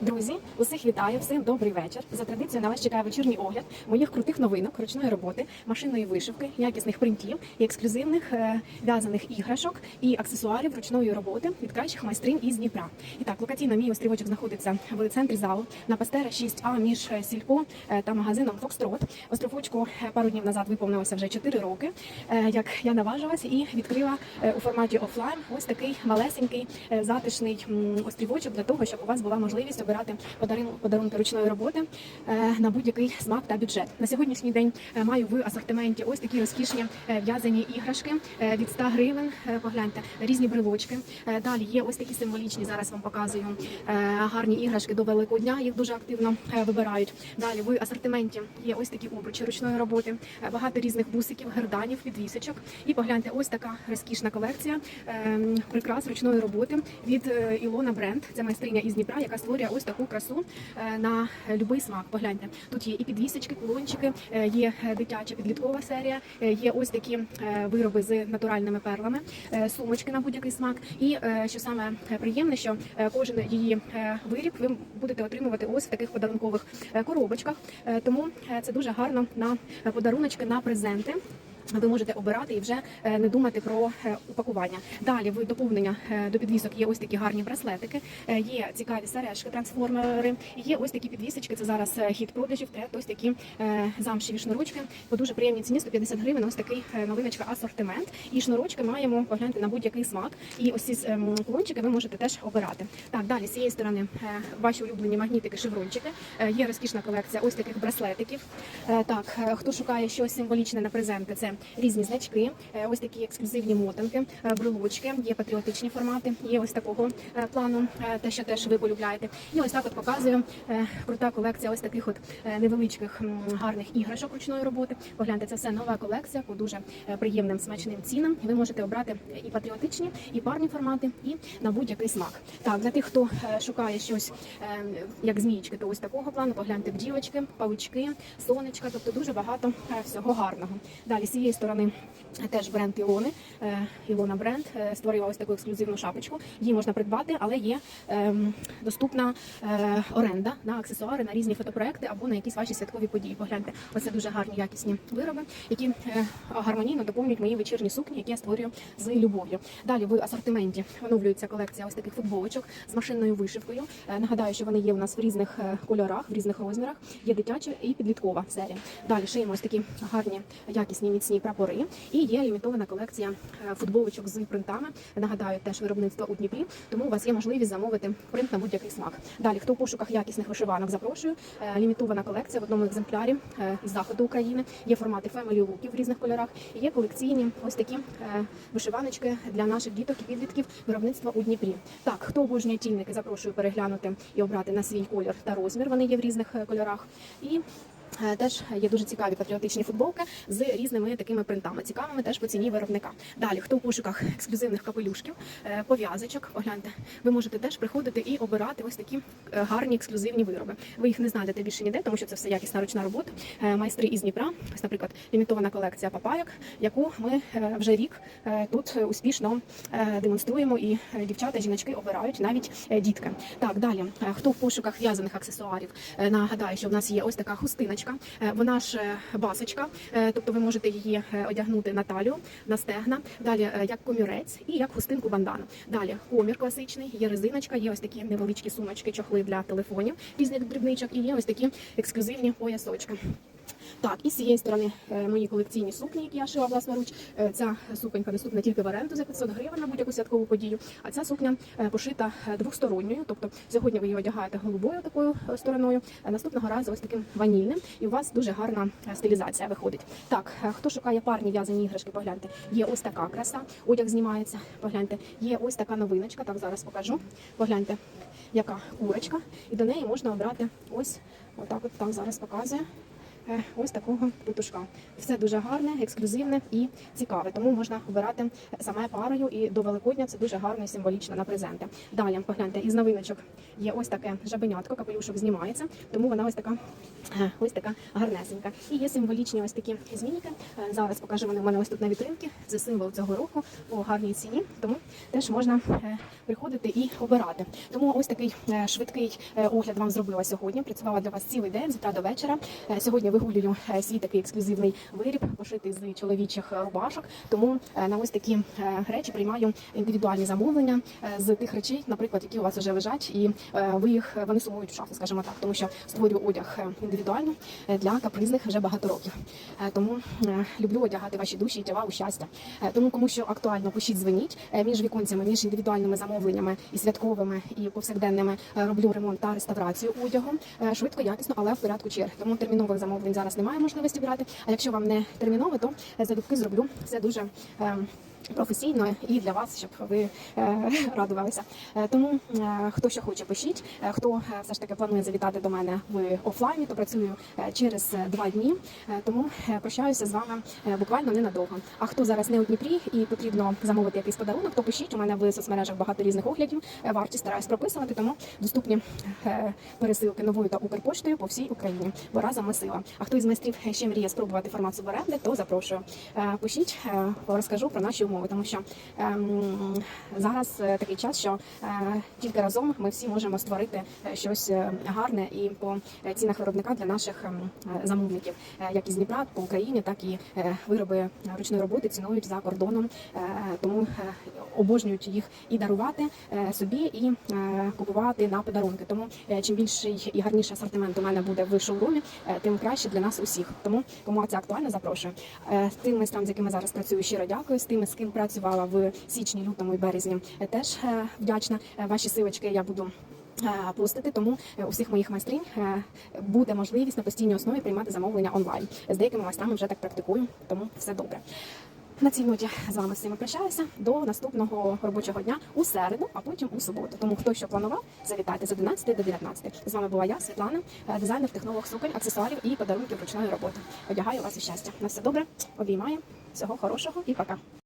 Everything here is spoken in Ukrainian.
Друзі, усіх вітаю, всім добрий вечір. За традицією на вас чекає вечірній огляд моїх крутих новинок, ручної роботи, машинної вишивки, якісних принтів і ексклюзивних е, в'язаних іграшок і аксесуарів ручної роботи від кращих майстринь із Дніпра. І так, локаційно мій острівочок знаходиться в центрі залу на Пастера 6А між е, сільпо е, та магазином Фокстрот. Островочку пару днів назад виповнилося вже 4 роки. Як я наважилась і відкрила у форматі офлайн ось такий малесенький затишний острівочок для того, щоб у вас була можливість обирати подарунки, ручної роботи е, на будь-який смак та бюджет. На сьогоднішній день е, маю в асортименті ось такі розкішні е, в'язані іграшки від 100 гривень. Погляньте, різні брелочки. Далі є ось такі символічні. Зараз вам показую гарні іграшки до Великого дня. Їх дуже активно вибирають. Далі в асортименті є ось такі обручі ручної роботи, багато різних бусиків, герданів, підвісочок. І погляньте, ось така розкішна колекція е, прикрас ручної роботи від Ілона Бренд. Це майстриня із Дніпра, яка створює ось таку красу е, на будь-який смак. Погляньте, тут є і підвісочки, кулончики, е, є е, дитяча підліткова серія, є ось такі вироби з натуральними перлами, сумочки на будь-який смак. І що саме приємне, що кожен її виріб ви будете отримувати ось в таких подарункових коробочках. Тому це дуже гарно на подаруночки на презенти. Ви можете обирати і вже е, не думати про е, упакування. Далі в доповнення е, до підвісок є ось такі гарні браслетики, є цікаві сережки, трансформери, є ось такі підвісочки. Це зараз хід продажів. Тренд, ось такі замшеві шнурочки по дуже приємній ціні 150 гривень. Ось такий новиночка асортимент. І шнурочки маємо погляньте на будь-який смак. І ось ці ем, кулончики ви можете теж обирати. Так, далі з цієї сторони ваші улюблені магнітики, шеврончики. Є розкішна колекція ось таких браслетиків. Так, хто шукає щось символічне на презенти, це різні значки, е, ось такі ексклюзивні мотанки, е, брелочки, є патріотичні формати, є ось такого е, плану, те, що теж ви полюбляєте. І ось так от показую крута колекція ось таких от невеличких гарних іграшок ручної роботи. Погляньте, це все нова колекція по дуже приємним смачним цінам. Ви можете обрати і патріотичні, і парні формати, і на будь-який смак. Так, для тих, хто шукає щось як змієчки, то ось такого плану. Погляньте бджілочки, павучки, сонечка, тобто дуже багато всього гарного. Далі цієї сторони теж бренд Ілони. Е, Ілона бренд е, створила ось таку ексклюзивну шапочку. Її можна придбати, але є ем, доступна е, оренда на аксесуари, на різні фотопроекти або на якісь ваші святкові події. Погляньте, оце дуже гарні якісні вироби, які гармонійно доповнюють мої вечірні сукні, які я створюю з любов'ю. Далі в асортименті оновлюється колекція ось таких футболочок з машинною вишивкою. Нагадаю, що вони є у нас в різних кольорах, в різних розмірах. Є дитяча і підліткова серія. Далі шиємо ось такі гарні, якісні, міцні прапори. І є лімітована колекція е, футболочок з принтами. Нагадаю, теж виробництво у Дніпрі, тому у вас є можливість замовити принт на будь-який смак. Далі, хто в пошуках якісних вишиванок, запрошую. Е, Лімітована колекція в одному екземплярі е, з заходу України. Є формати Family Look в різних кольорах. І є колекційні ось такі вишиваночки для наших діток і підлітків виробництва у Дніпрі. Так, хто обожнює тільники, запрошую переглянути і обрати на свій колір та розмір. Вони є в різних кольорах. І Теж є дуже цікаві патріотичні футболки з різними такими принтами, цікавими теж по ціні виробника. Далі, хто в пошуках ексклюзивних капелюшків, е, пов'язочок, погляньте, ви можете теж приходити і обирати ось такі е, гарні ексклюзивні вироби. Ви їх не знайдете більше ніде, тому що це все якісна ручна робота. Е, Майстри із Дніпра, ось, наприклад, лімітована колекція папайок, яку ми е, вже рік е, тут успішно е, демонструємо, і е, дівчата, жіночки обирають навіть е, дітки. Так, далі, е, хто в пошуках в'язаних аксесуарів, Е, нагадаю, що в нас є ось така хустиночка. Е, Вона ж е, басочка, е, тобто ви можете її одягнути на талію, на стегна. Далі як комірець і як хустинку бандану. Далі комір класичний, є резиночка, є ось такі невеличкі сумочки, чохли для телефонів, різних дрібничок, і є ось такі ексклюзивні поясочки. Так, і з цієї сторони е, мої колекційні сукні, які я шила власноруч. Е, Ця суконька доступна тільки в оренду за 500 гривень на будь-яку святкову подію. А ця сукня е, пошита двосторонньою. Тобто сьогодні ви її одягаєте голубою такою стороною, наступного разу ось таким ванільним. І у вас дуже гарна стилізація виходить. Так, хто шукає парні в'язані іграшки, погляньте. Є ось така краса, одяг знімається. Погляньте, є ось така новиночка. Так зараз покажу. Погляньте, яка курочка, і до неї можна обрати ось отак. От так зараз показує. Е, ось такого петушка. Все дуже гарне, ексклюзивне і цікаве. Тому можна обирати саме парою і до Великодня це дуже гарно і символічно на презенти. Далі погляньте, із новиночок є ось таке жабенятко, капелюшок знімається, тому вона ось така, е, ось така гарнесенька. І є символічні ось такі змійки. Е, Зараз покажу вони в мене ось тут на вітринці. Це символ цього року по гарній ціні. Тому теж можна приходити і обирати. Тому ось такий швидкий огляд вам зробила сьогодні. Працювала для вас цілий день з утра до вечора. Сьогодні вигулюю е, свій такий ексклюзивний виріб, пошитий з чоловічих е, рубашок. Тому е, на ось такі е, речі приймаю індивідуальні замовлення е, з тих речей, наприклад, які у вас вже лежать, і е, ви їх вони сумують в шафу, скажімо так, тому що створюю одяг е, індивідуально е, для капризних вже багато років. Е, Тому е, люблю одягати ваші душі і тіла у щастя. Е, Тому кому що актуально, пишіть, дзвоніть Е, між віконцями, між індивідуальними замовленнями і святковими і повсякденними е, роблю ремонт та реставрацію одягу Е, швидко, якісно, але в порядку черг. Тому термінових замовлень зараз немає можливості брати. А якщо вам не терміново, то е, залюбки зроблю це дуже. е, Професійно і для вас, щоб ви е, радувалися. Е, тому е, хто що хоче, пишіть. Хто все ж таки планує завітати до мене в офлайні, то працюю через два дні. Тому прощаюся з вами буквально ненадовго. А хто зараз не у Дніпрі і потрібно замовити якийсь подарунок, то пишіть. У мене в соцмережах багато різних оглядів. Варті стараюсь прописувати, тому доступні пересилки новою та Укрпоштою по всій Україні. Бо разом ми сила. А хто із майстрів ще мріє спробувати формат суборенди, то запрошую. Пишіть, розкажу про наші умови, тому що ем, зараз е, такий час, що е, тільки разом ми всі можемо створити е, щось е, гарне і по цінах виробника для наших ем, замовників, як із Дніпра по Україні, так і вироби ручної роботи цінують за кордоном, тому обожнюють їх і дарувати е, собі, і е, купувати на подарунки. Тому е, чим більший і гарніший асортимент у мене буде в шоурумі, тим краще для нас усіх. Тому кому це актуально, запрошую. Е, Тим майстрам, з якими зараз працюю, щиро дякую. З тими, з ким працювала в січні, лютому і березні, теж вдячна. Ваші силочки я буду. Постити, тому у всіх моїх майстринь е, буде можливість на постійній основі приймати замовлення онлайн. З деякими майстрами вже так практикую, тому все добре. На цій ноті з вами всіми прощаюся до наступного робочого дня у середу, а потім у суботу. Тому хто що планував, завітайте з 11 до 19. З вами була я, Світлана, е, дизайнер технолог суконь, аксесуарів і подарунків ручної роботи. Одягаю вас у щастя. На все добре, обіймаю, всього хорошого і пока.